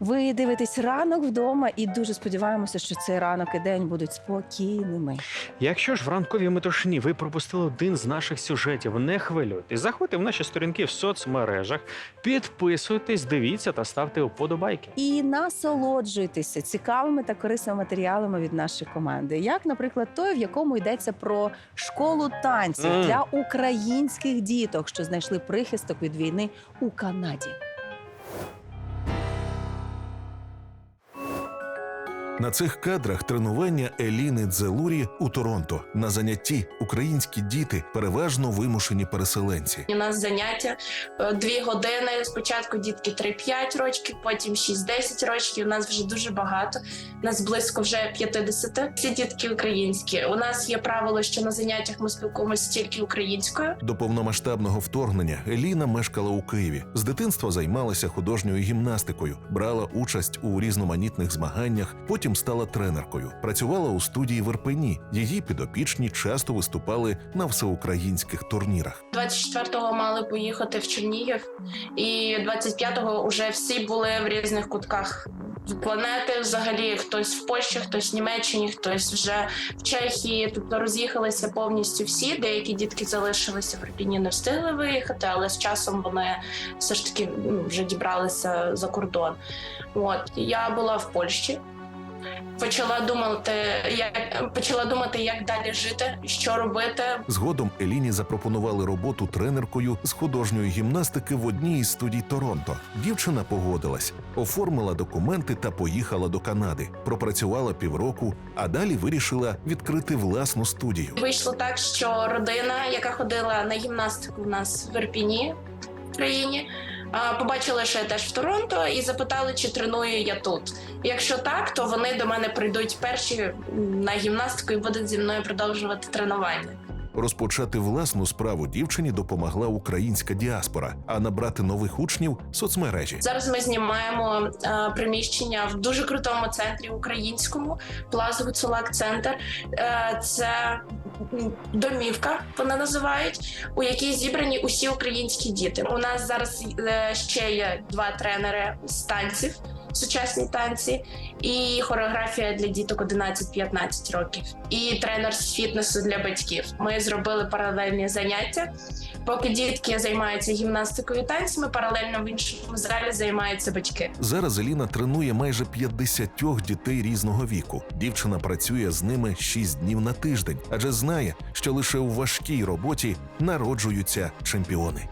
Ви дивитесь ранок вдома і дуже сподіваємося, що цей ранок і день будуть спокійними. Якщо ж в ранковій метушні ви пропустили один з наших сюжетів, не хвилюйтесь. Заходьте в наші сторінки в соцмережах, підписуйтесь, дивіться та ставте вподобайки. І насолоджуйтеся цікавими та корисними матеріалами від нашої команди, як, наприклад, той, в якому йдеться про школу танців Мм. для українських діток, що знайшли прихисток від війни у Канаді. На цих кадрах тренування Еліни Дзелурі у Торонто. На занятті українські діти переважно вимушені переселенці. У нас заняття е, дві години. Спочатку дітки 3-5 років, потім 6-10 років. У нас вже дуже багато. У нас близько вже 50. Ці дітки українські. У нас є правило, що на заняттях ми спілкуємося тільки українською. До повномасштабного вторгнення Еліна мешкала у Києві. З дитинства займалася художньою гімнастикою, брала участь у різноманітних змаганнях. Потім стала тренеркою. Працювала у студії в Ірпені. Її підопічні часто виступали на всеукраїнських турнірах. 24-го мали поїхати в Чернігів, і 25-го вже всі були в різних кутках планети. Взагалі, хтось в Польщі, хтось в Німеччині, хтось вже в Чехії. Тобто роз'їхалися повністю всі. Деякі дітки залишилися в Ірпіні, не встигли виїхати, але з часом вони все ж таки ну, вже дібралися за кордон. От я була в Польщі. Почала думати, як почала думати, як далі жити, що робити, Згодом Еліні запропонували роботу тренеркою з художньої гімнастики в одній із студій Торонто. Дівчина погодилась, оформила документи та поїхала до Канади. Пропрацювала півроку, а далі вирішила відкрити власну студію. Вийшло так, що родина, яка ходила на гімнастику в нас в Ірпіні в країні, побачили, що я теж в Торонто, і запитали, чи треную я тут. Якщо так, то вони до мене прийдуть перші на гімнастику і будуть зі мною продовжувати тренування. Розпочати власну справу дівчині допомогла українська діаспора, а набрати нових учнів соцмережі. Зараз ми знімаємо е, приміщення в дуже крутому центрі українському Гуцулак Центр. Е, це домівка, вона називають, у якій зібрані усі українські діти. У нас зараз е, ще є два тренери з танців. Сучасні танці і хореографія для діток 11-15 років, і тренер з фітнесу для батьків. Ми зробили паралельні заняття. Поки дітки займаються гімнастикою і танцями, паралельно в іншому залі займаються батьки. Зараз Еліна тренує майже 50 дітей різного віку. Дівчина працює з ними 6 днів на тиждень, адже знає, що лише у важкій роботі народжуються чемпіони.